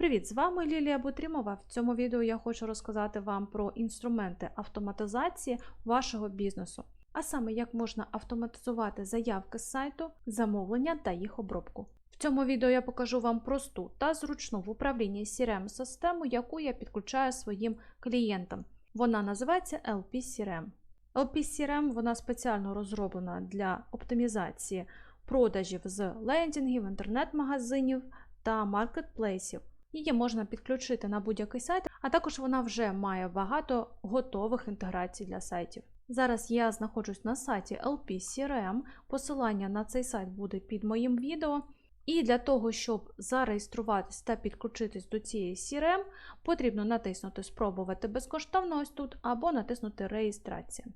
Привіт, з вами Лілія Бутрімова. В цьому відео я хочу розказати вам про інструменти автоматизації вашого бізнесу, а саме як можна автоматизувати заявки з сайту, замовлення та їх обробку. В цьому відео я покажу вам просту та зручну в управлінні CRM-систему, яку я підключаю своїм клієнтам. Вона називається LP-CRM. LP-CRM вона спеціально розроблена для оптимізації продажів з лендінгів, інтернет-магазинів та маркетплейсів. Її можна підключити на будь-який сайт, а також вона вже має багато готових інтеграцій для сайтів. Зараз я знаходжусь на сайті LP-CRM, посилання на цей сайт буде під моїм відео. І для того, щоб зареєструватись та підключитись до цієї CRM, потрібно натиснути Спробувати безкоштовно ось тут або натиснути Реєстрація.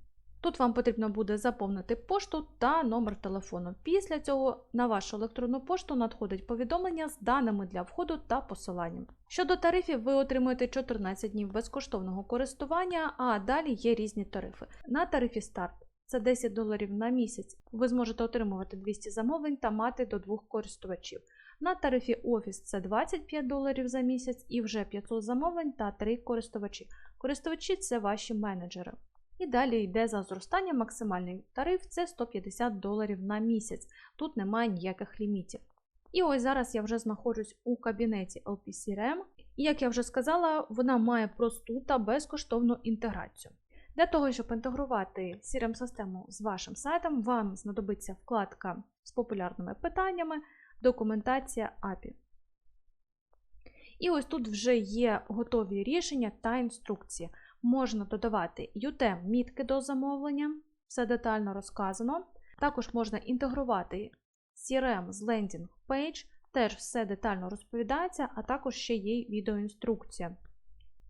Тут вам потрібно буде заповнити пошту та номер телефону. Після цього на вашу електронну пошту надходить повідомлення з даними для входу та посиланням. Щодо тарифів, ви отримуєте 14 днів безкоштовного користування, а далі є різні тарифи. На тарифі старт це 10 доларів на місяць. Ви зможете отримувати 200 замовлень та мати до двох користувачів. На тарифі Офіс це 25 доларів за місяць і вже 500 замовлень та 3 користувачі. Користувачі це ваші менеджери. І далі йде за зростання максимальний тариф це 150 доларів на місяць. Тут немає ніяких лімітів. І ось зараз я вже знаходжусь у кабінеті LPCRM, і як я вже сказала, вона має просту та безкоштовну інтеграцію. Для того, щоб інтегрувати CRM-систему з вашим сайтом, вам знадобиться вкладка з популярними питаннями, документація API. І ось тут вже є готові рішення та інструкції. Можна додавати UTM-мітки до замовлення, все детально розказано. Також можна інтегрувати CRM з Landing Page, теж все детально розповідається, а також ще є відеоінструкція.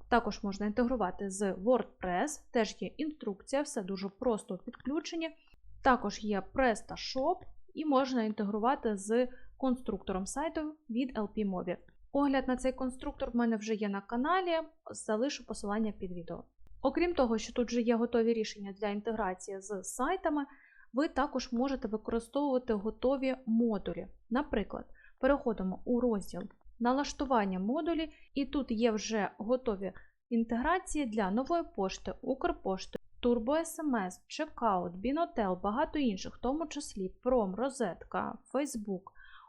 Також можна інтегрувати з WordPress, теж є інструкція, все дуже просто в підключенні. Також є PrestaShop і можна інтегрувати з конструктором сайту від LP-Mobi. Огляд на цей конструктор в мене вже є на каналі, залишу посилання під відео. Окрім того, що тут вже є готові рішення для інтеграції з сайтами, ви також можете використовувати готові модулі. Наприклад, переходимо у розділ налаштування модулі, і тут є вже готові інтеграції для нової пошти, Укрпошти, TurboSMS, Checkout, Binotel, багато інших, в тому числі Prom, Розетка, Facebook,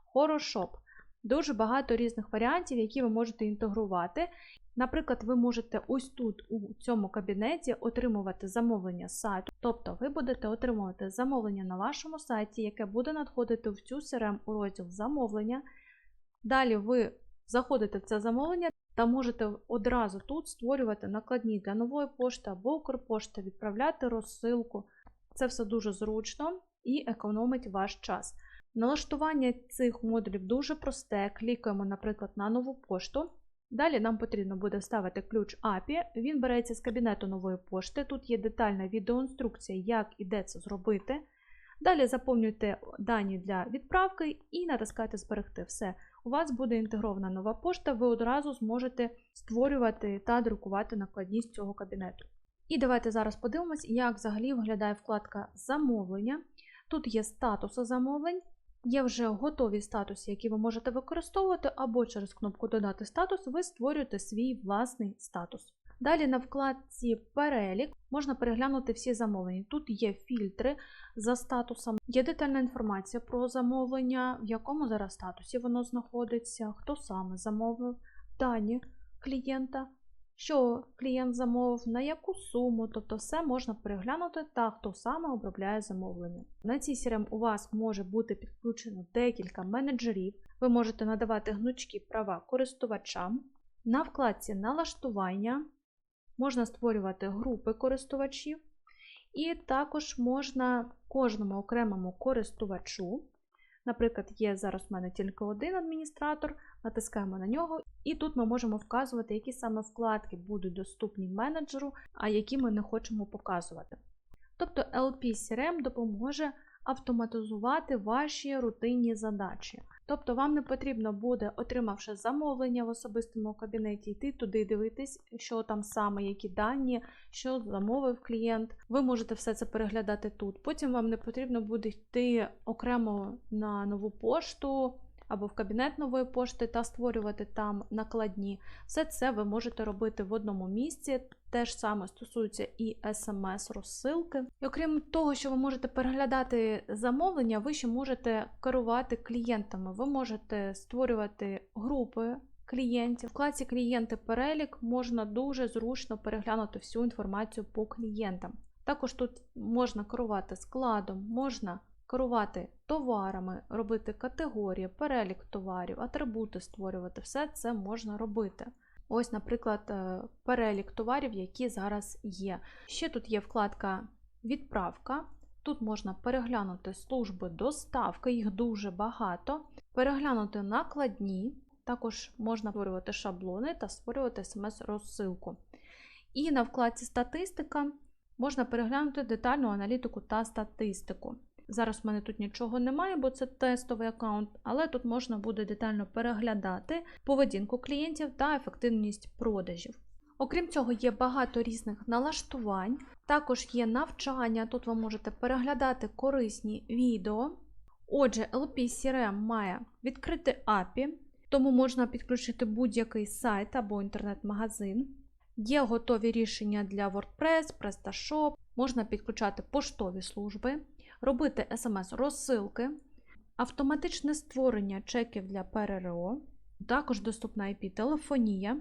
Хорошоп. Дуже багато різних варіантів, які ви можете інтегрувати. Наприклад, ви можете ось тут, у цьому кабінеті, отримувати замовлення з сайту. Тобто ви будете отримувати замовлення на вашому сайті, яке буде надходити в цю CRM у розділ замовлення. Далі ви заходите в це замовлення та можете одразу тут створювати накладні для нової пошти або Укрпошти, відправляти розсилку. Це все дуже зручно і економить ваш час. Налаштування цих модулів дуже просте. Клікаємо, наприклад, на нову пошту. Далі нам потрібно буде вставити ключ API, він береться з кабінету нової пошти. Тут є детальна відеоінструкція, як і де це зробити. Далі заповнюйте дані для відправки і натискайте Зберегти. Все. У вас буде інтегрована нова пошта, ви одразу зможете створювати та друкувати накладні з цього кабінету. І давайте зараз подивимось, як взагалі виглядає вкладка замовлення. Тут є статуси замовлень. Є вже готові статуси, які ви можете використовувати, або через кнопку Додати статус ви створюєте свій власний статус. Далі на вкладці Перелік можна переглянути всі замовлення. Тут є фільтри за статусом, є детальна інформація про замовлення, в якому зараз статусі воно знаходиться, хто саме замовив, дані клієнта, що клієнт замовив, на яку суму, тобто все можна переглянути та хто саме обробляє замовлення. На цій CRM у вас може бути підключено декілька менеджерів, ви можете надавати гнучкі права користувачам. На вкладці налаштування можна створювати групи користувачів, і також можна кожному окремому користувачу. Наприклад, є зараз в мене тільки один адміністратор, натискаємо на нього, і тут ми можемо вказувати, які саме вкладки будуть доступні менеджеру, а які ми не хочемо показувати. Тобто LP-CRM допоможе автоматизувати ваші рутинні задачі. Тобто вам не потрібно буде, отримавши замовлення в особистому кабінеті, йти туди дивитись, що там саме, які дані, що замовив клієнт. Ви можете все це переглядати тут. Потім вам не потрібно буде йти окремо на нову пошту, або в кабінет нової пошти та створювати там накладні. Все це ви можете робити в одному місці. Те ж саме стосується і смс-розсилки. І окрім того, що ви можете переглядати замовлення, ви ще можете керувати клієнтами. Ви можете створювати групи клієнтів. В вкладці клієнти перелік можна дуже зручно переглянути всю інформацію по клієнтам. Також тут можна керувати складом, можна керувати товарами, робити категорії, перелік товарів, атрибути створювати. Все це можна робити. Ось, наприклад, е, перелік товарів, які зараз є. Ще тут є вкладка Відправка. Тут можна переглянути служби доставки, їх дуже багато, переглянути накладні, також можна створювати шаблони та створювати смс-розсилку. І на вкладці Статистика можна переглянути детальну аналітику та статистику. Зараз в мене тут нічого немає, бо це тестовий аккаунт, але тут можна буде детально переглядати поведінку клієнтів та ефективність продажів. Окрім цього, є багато різних налаштувань, також є навчання, тут ви можете переглядати корисні відео. Отже, LP CRM має відкрити API, тому можна підключити будь-який сайт або інтернет-магазин. Є готові рішення для WordPress, PrestaShop, можна підключати поштові служби, робити смс-розсилки, автоматичне створення чеків для ПРРО, також доступна IP-телефонія,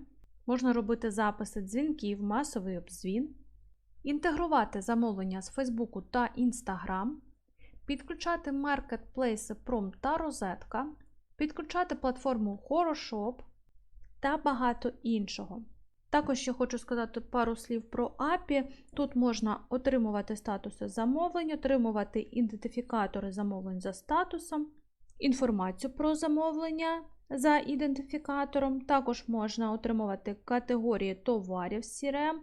можна робити записи дзвінків, масовий обзвін, інтегрувати замовлення з Facebook та Instagram, підключати маркетплейси Prom та Розетка, підключати платформу Хорошоп та багато іншого. Також ще хочу сказати пару слів про API. Тут можна отримувати статуси замовлень, отримувати ідентифікатори замовлень за статусом, інформацію про замовлення за ідентифікатором. Також можна отримувати категорії товарів CRM,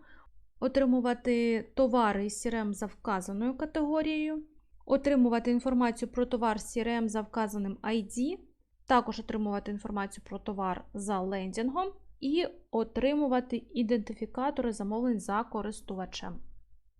отримувати товари з CRM за вказаною категорією, отримувати інформацію про товар з CRM за вказаним ID, також отримувати інформацію про товар за лендінгом і отримувати ідентифікатори замовлень за користувачем.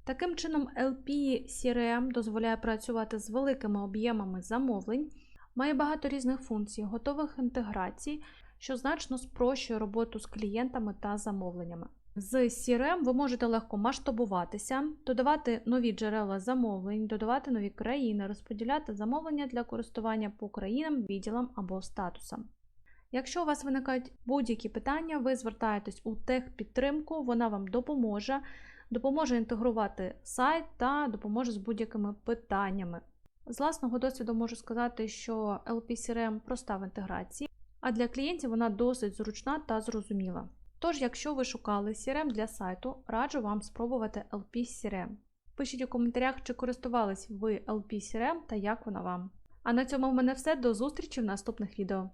Таким чином, LP CRM дозволяє працювати з великими об'ємами замовлень, має багато різних функцій, готових інтеграцій, що значно спрощує роботу з клієнтами та замовленнями. З CRM ви можете легко масштабуватися, додавати нові джерела замовлень, додавати нові країни, розподіляти замовлення для користування по країнам, відділам або статусам. Якщо у вас виникають будь-які питання, ви звертаєтесь у техпідтримку, вона вам допоможе, допоможе інтегрувати сайт та допоможе з будь-якими питаннями. З власного досвіду можу сказати, що LP-CRM проста в інтеграції, а для клієнтів вона досить зручна та зрозуміла. Тож, якщо ви шукали CRM для сайту, раджу вам спробувати LP-CRM. Пишіть у коментарях, чи користувались ви LP-CRM та як вона вам. А на цьому в мене все. До зустрічі в наступних відео.